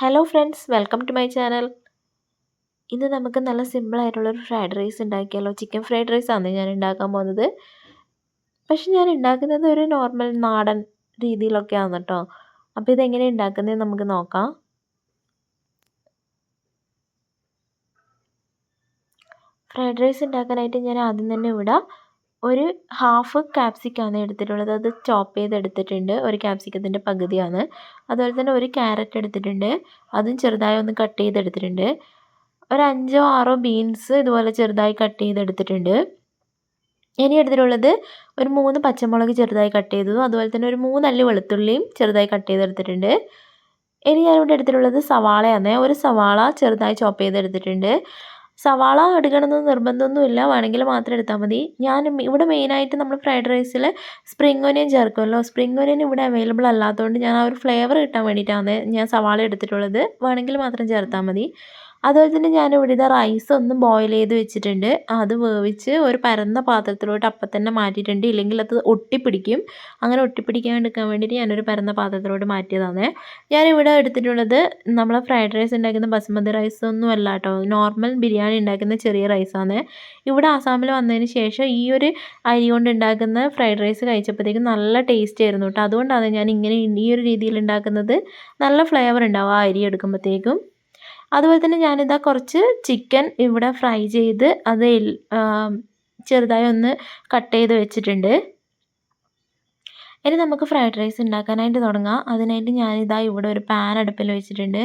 Hello friends welcome to my channel ഇന്ന് നമുക്ക് നല്ല സിമ്പിളായിട്ടുള്ളൊരു ഫ്രൈഡ് റൈസ് ഉണ്ടാക്കിയാലോ? ചിക്കൻ ഫ്രൈഡ് റൈസ് ആണ് ഞാൻ ഉണ്ടാക്കാൻ പോകുന്നത്. പക്ഷെ ഞാൻ ഉണ്ടാക്കുന്നത് ഒരു നോർമൽ നാടൻ രീതിയിലൊക്കെയാണ് കേട്ടോ അപ്പോൾ ഇതെങ്ങനെ ഉണ്ടാക്കുന്നത് നമുക്ക് നോക്കാം. ഫ്രൈഡ് റൈസ് ഉണ്ടാക്കാനായിട്ട് ഞാൻ ആദ്യം തന്നെ ഇവിടെ ഒരു ഹാഫ് ക്യാപ്സിക്കാണ് എടുത്തിട്ടുള്ളത്. അത് ചോപ്പ് ചെയ്ത് എടുത്തിട്ടുണ്ട്. ഒരു ക്യാപ്സിക്കത്തിന്റെ പകുതിയാണ്. അതുപോലെ തന്നെ ഒരു ക്യാരറ്റ് എടുത്തിട്ടുണ്ട്. അതും ചെറുതായി ഒന്ന് കട്ട് ചെയ്തെടുത്തിട്ടുണ്ട് ഒരു അഞ്ചോ ആറോ ബീൻസ് ഇതുപോലെ ചെറുതായി കട്ട് ചെയ്തെടുത്തിട്ടുണ്ട് ഇനി എടുത്തിട്ടുള്ളത് ഒരു മൂന്ന് പച്ചമുളക് ചെറുതായി കട്ട് ചെയ്തതും അതുപോലെ തന്നെ ഒരു മൂന്നല്ലി വെളുത്തുള്ളിയും ചെറുതായി കട്ട് ചെയ്തെടുത്തിട്ടുണ്ട് ഇനി ഞാനിവിടെ എടുത്തിട്ടുള്ളത് സവാളയാണ്. ഒരു സവാള ചെറുതായി ചോപ്പ് ചെയ്തെടുത്തിട്ടുണ്ട് സവാള എടുക്കണമെന്ന് നിർബന്ധമൊന്നുമില്ല. വേണമെങ്കിൽ മാത്രം എടുത്താൽ മതി. ഞാൻ ഇവിടെ മെയിനായിട്ട് നമ്മൾ ഫ്രൈഡ് റൈസിൽ സ്പ്രിംഗ് ഒനിയൻ ചേർക്കുമല്ലോ. സ്പ്രിംഗ് ഒനിയൻ ഇവിടെ അവൈലബിൾ അല്ലാത്തതുകൊണ്ട് ഞാൻ ആ ഒരു ഫ്ലേവർ കിട്ടാൻ വേണ്ടിയിട്ടാണ് ഞാൻ സവാള എടുത്തിട്ടുള്ളത്. വേണമെങ്കിൽ മാത്രം ചേർത്താൽ മതി. അതുപോലെ തന്നെ ഞാനിവിടെ ഇതാ റൈസ് ഒന്ന് ബോയിൽ ചെയ്ത് വെച്ചിട്ടുണ്ട്. അത് വേവിച്ച് ഒരു പരന്ന പാത്രത്തിലോട്ട് അപ്പം തന്നെ മാറ്റിയിട്ടുണ്ട്. ഇല്ലെങ്കിൽ അത് ഒട്ടിപ്പിടിക്കും. അങ്ങനെ ഒട്ടിപ്പിടിക്കാൻ ഒട്ടിപ്പിടിക്കാണ്ടിരിക്കാൻ വേണ്ടിയിട്ട് ഞാനൊരു പരന്ന പാത്രത്തിലോട്ട് മാറ്റിയതാണ്. ഞാനിവിടെ എടുത്തിട്ടുള്ളത് നമ്മൾ ഫ്രൈഡ് റൈസ് ഉണ്ടാക്കുന്ന ബസ്മതി റൈസ് ഒന്നും അല്ല കേട്ടോ. നോർമൽ ബിരിയാണി ഉണ്ടാക്കുന്ന ചെറിയ റൈസാണ് ഇവിടെ ആസാമിൽ വന്നതിന് ശേഷം ഈ ഒരു അരി കൊണ്ട് ഉണ്ടാക്കുന്ന ഫ്രൈഡ് റൈസ് കഴിച്ചപ്പോഴത്തേക്കും നല്ല ടേസ്റ്റ് ആയിരുന്നു കേട്ടോ. അതുകൊണ്ടാണ് ഞാൻ ഇങ്ങനെ ഈ ഒരു രീതിയിൽ ഉണ്ടാക്കുന്നത്. നല്ല ഫ്ലേവർ ഉണ്ടാവും ആ അരി എടുക്കുമ്പോഴത്തേക്കും. അതുപോലെ തന്നെ ഞാനിതാ കുറച്ച് ചിക്കൻ ഇവിടെ ഫ്രൈ ചെയ്ത് അത് ചെറുതായി ഒന്ന് കട്ട് ചെയ്ത് വെച്ചിട്ടുണ്ട്. ഇനി നമുക്ക് ഫ്രൈഡ് റൈസ് ഉണ്ടാക്കാനായിട്ട് തുടങ്ങാം. അതിനായിട്ട് ഞാനിതാ ഇവിടെ ഒരു പാൻ അടുപ്പിൽ വെച്ചിട്ടുണ്ട്.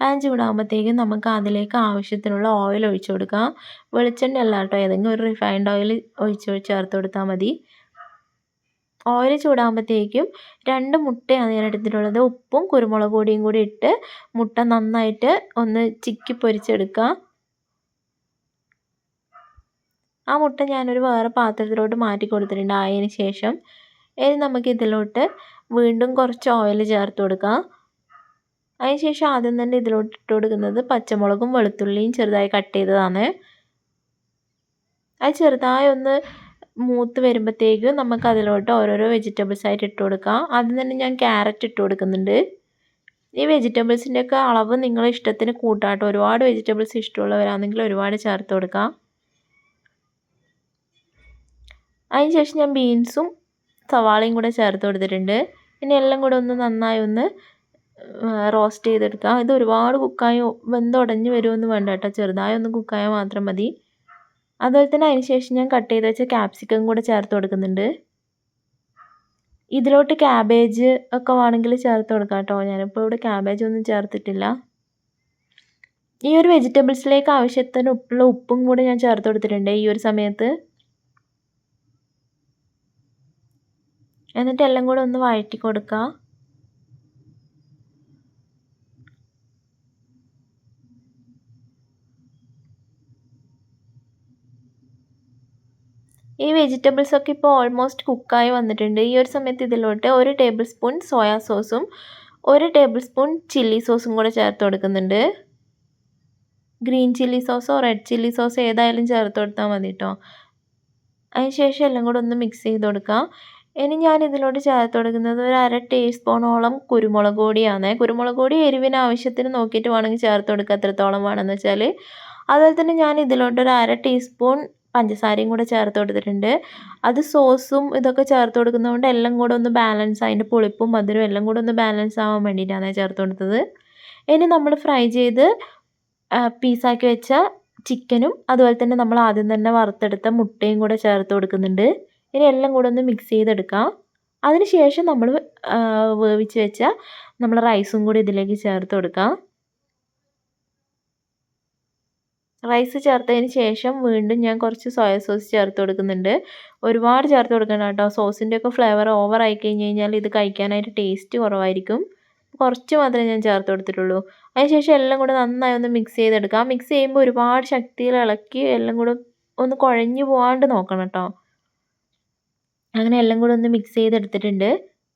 പാൻ ചൂടാകുമ്പോഴത്തേക്കും നമുക്ക് അതിലേക്ക് ആവശ്യത്തിനുള്ള ഓയിൽ ഒഴിച്ചു കൊടുക്കാം. വെളിച്ചെണ്ണ അല്ല കേട്ടോ ഏതെങ്കിലും ഒരു റിഫൈൻഡ് ഓയിൽ ഒഴിച്ച് ചേർത്ത് കൊടുത്താൽ മതി. ഓയിൽ ചൂടാകുമ്പോഴത്തേക്കും രണ്ട് മുട്ടയാണ് ഞാൻ എടുത്തിട്ടുള്ളത്. ഉപ്പും കുരുമുളക് പൊടിയും കൂടി ഇട്ട് മുട്ട നന്നായിട്ട് ഒന്ന് ചിക്കി പൊരിച്ചെടുക്കുക ആ മുട്ട ഞാനൊരു വേറെ പാത്രത്തിലോട്ട് മാറ്റി കൊടുത്തിട്ടുണ്ട്. ആയതിന് ശേഷം ഇനി നമുക്ക് ഇതിലോട്ട് വീണ്ടും കുറച്ച് ഓയിൽ ചേർത്ത് കൊടുക്കാം. അതിന് ശേഷം ആദ്യം തന്നെ ഇതിലോട്ട് ഇട്ട് കൊടുക്കുന്നത് പച്ചമുളകും വെളുത്തുള്ളിയും ചെറുതായി കട്ട് ചെയ്തതാണ്. അത് ചെറുതായി ഒന്ന് മൂത്ത് വരുമ്പോഴത്തേക്ക് നമുക്ക് അതിലോട്ട് ഓരോരോ വെജിറ്റബിൾസ് ആയിട്ട് ഇട്ട് കൊടുക്കാം. ആദ്യം തന്നെ ഞാൻ ക്യാരറ്റ് ഇട്ട് കൊടുക്കുന്നുണ്ട്. ഈ വെജിറ്റബിൾസിന്റെ ഒക്കെ അളവ് നിങ്ങളെ ഇഷ്ടത്തിന് കൂട്ടാട്ടോ. ഒരുപാട് വെജിറ്റബിൾസ് ഇഷ്ടമുള്ളവരാണെങ്കിൽ ഒരുപാട് ചേർത്ത് കൊടുക്കാം. അതിന് ശേഷം ഞാൻ ബീൻസും സവാളയും കൂടെ ചേർത്ത് കൊടുത്തിട്ടുണ്ട്. പിന്നെ എല്ലാം കൂടെ ഒന്ന് നന്നായി ഒന്ന് റോസ്റ്റ് ചെയ്തെടുക്കാം. ഇത് ഒരുപാട് കുക്കായി വെന്തുടഞ്ഞ് വരുമെന്ന് വേണ്ട കേട്ടോ. ചെറുതായി ഒന്ന് കുക്കായാൽ മാത്രം മതി. അതുപോലെ തന്നെ അതിന് ശേഷം ഞാൻ കട്ട് ചെയ്ത് വെച്ച ക്യാപ്സിക്കം കൂടെ ചേർത്ത് കൊടുക്കുന്നുണ്ട്. ഇതിലോട്ട് ക്യാബേജ് ഒക്കെ വേണമെങ്കിൽ ചേർത്ത് കൊടുക്കാം കേട്ടോ. ഞാനിപ്പോൾ ഇവിടെ ക്യാബേജ് ഒന്നും ചേർത്തിട്ടില്ല. ഈ ഒരു വെജിറ്റബിൾസിലേക്ക് ആവശ്യത്തിന് ഉപ്പുള്ള ഉപ്പും കൂടെ ഞാൻ ചേർത്ത് കൊടുത്തിട്ടുണ്ട് ഈ ഒരു സമയത്ത്. എന്നിട്ട് എല്ലാം കൂടെ ഒന്ന് വഴറ്റി കൊടുക്കുക ഈ വെജിറ്റബിൾസ് വെജിറ്റബിൾസൊക്കെ ഇപ്പോൾ ഓൾമോസ്റ്റ് കുക്കായി വന്നിട്ടുണ്ട്. ഈ ഒരു സമയത്ത് ഇതിലോട്ട് ഒരു ടേബിൾ സ്പൂൺ സോയാ സോസും ഒരു ടേബിൾ സ്പൂൺ ചില്ലി സോസും കൂടെ ചേർത്ത് കൊടുക്കുന്നുണ്ട്. ഗ്രീൻ ചില്ലി സോസോ റെഡ് ചില്ലി സോസോ ഏതായാലും ചേർത്ത് കൊടുത്താൽ മതി കേട്ടോ അതിന് ശേഷം എല്ലാം കൂടെ ഒന്ന് മിക്സ് ചെയ്ത് കൊടുക്കാം. ഇനി ഞാൻ ഇതിലോട്ട് ചേർത്ത് കൊടുക്കുന്നത് ഒരു അര ടീസ്പൂണോളം കുരുമുളക് പൊടിയാണ്. കുരുമുളക് പൊടി എരിവിന് ആവശ്യത്തിന് നോക്കിയിട്ട് വേണമെങ്കിൽ ചേർത്ത് കൊടുക്കുക എത്രത്തോളം വേണമെന്ന് വെച്ചാൽ അതുപോലെ തന്നെ ഞാൻ ഇതിലോട്ട് ഒരു അര ടീസ്പൂൺ പഞ്ചസാരയും കൂടെ ചേർത്ത് കൊടുത്തിട്ടുണ്ട്. അത് സോസും ഇതൊക്കെ ചേർത്ത് കൊടുക്കുന്നതുകൊണ്ട് എല്ലാം കൂടെ ഒന്ന് ബാലൻസ് അതിന്റെ പുളിപ്പും മധുരവും എല്ലാം കൂടെ ഒന്ന് ബാലൻസ് ആവാൻ വേണ്ടിയിട്ടാണ് ചേർത്ത് കൊടുത്തത്. ഇനി നമ്മൾ ഫ്രൈ ചെയ്ത് പീസാക്കി വെച്ച ചിക്കനും അതുപോലെ തന്നെ നമ്മൾ ആദ്യം തന്നെ വറുത്തെടുത്ത മുട്ടയും കൂടെ ചേർത്ത് കൊടുക്കുന്നുണ്ട്. ഇനി എല്ലാം കൂടെ ഒന്ന് മിക്സ് ചെയ്തെടുക്കാം. അതിനുശേഷം നമ്മൾ വേവിച്ച് വെച്ച നമ്മൾ റൈസും കൂടി ഇതിലേക്ക് ചേർത്ത് കൊടുക്കാം. റൈസ് ചേർത്തതിന് ശേഷം വീണ്ടും ഞാൻ കുറച്ച് സോയ സോസ് ചേർത്ത് കൊടുക്കുന്നുണ്ട്. ഒരുപാട് ചേർത്ത് കൊടുക്കണം കേട്ടോ. സോസിന്റെ ഒക്കെ ഫ്ലേവർ ഓവർ ആയി കഴിഞ്ഞ് കഴിഞ്ഞാൽ ഇത് കഴിക്കാനായിട്ട് ടേസ്റ്റ് കുറവായിരിക്കും. കുറച്ച് മാത്രമേ ഞാൻ ചേർത്ത് കൊടുത്തിട്ടുള്ളൂ. അതിനുശേഷം എല്ലാം കൂടെ നന്നായി ഒന്ന് മിക്സ് ചെയ്തെടുക്കാം. മിക്സ് ചെയ്യുമ്പോൾ ഒരുപാട് ശക്തിയിൽ ഇളക്കി എല്ലാം കൂടെ ഒന്ന് കുഴഞ്ഞു പോകാണ്ട് നോക്കണം കേട്ടോ. അങ്ങനെ എല്ലാം കൂടെ ഒന്ന് മിക്സ് ചെയ്തെടുത്തിട്ടുണ്ട്.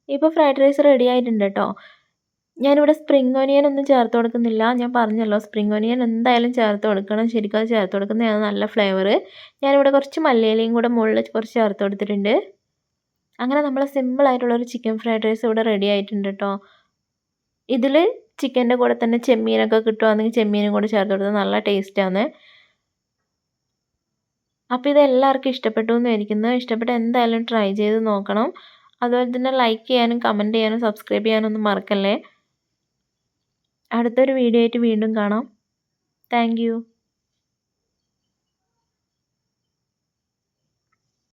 ഇപ്പോൾ ഫ്രൈഡ് റൈസ് റെഡി ആയിട്ടുണ്ട് കേട്ടോ. ഞാനിവിടെ സ്പ്രിംഗ് ഒനിയൻ ഒന്നും ചേർത്ത് കൊടുക്കുന്നില്ല. ഞാൻ പറഞ്ഞല്ലോ സ്പ്രിംഗ് ഒനിയൻ എന്തായാലും ചേർത്ത് കൊടുക്കണം. ശരിക്കും അത് ചേർത്ത് കൊടുക്കുന്നതാണ് നല്ല ഫ്ലേവർ ഞാനിവിടെ കുറച്ച് മല്ലിയിലയും കൂടെ മുകളിൽ കുറച്ച് ചേർത്ത് കൊടുത്തിട്ടുണ്ട്. അങ്ങനെ നമ്മൾ സിമ്പിളായിട്ടുള്ളൊരു ചിക്കൻ ഫ്രൈഡ് റൈസ് ഇവിടെ റെഡി ആയിട്ടുണ്ട് കേട്ടോ ഇതിൽ ചിക്കന്റെ കൂടെ തന്നെ ചെമ്മീനൊക്കെ കിട്ടുവാണെങ്കിൽ ചെമ്മീനും കൂടെ ചേർത്ത് കൊടുത്താൽ നല്ല ടേസ്റ്റാണ് അപ്പോൾ ഇത് എല്ലാവർക്കും ഇഷ്ടപ്പെട്ടു എന്ന് വിചാരിക്കുന്നു. ഇഷ്ടപ്പെട്ട എന്തായാലും ട്രൈ ചെയ്ത് നോക്കണം. അതുപോലെ തന്നെ ലൈക്ക് ചെയ്യാനും കമന്റ് ചെയ്യാനും സബ്സ്ക്രൈബ് ചെയ്യാനൊന്നും മറക്കല്ലേ? അടുത്തൊരു വീഡിയോ ആയിട്ട് വീണ്ടും കാണാം. താങ്ക്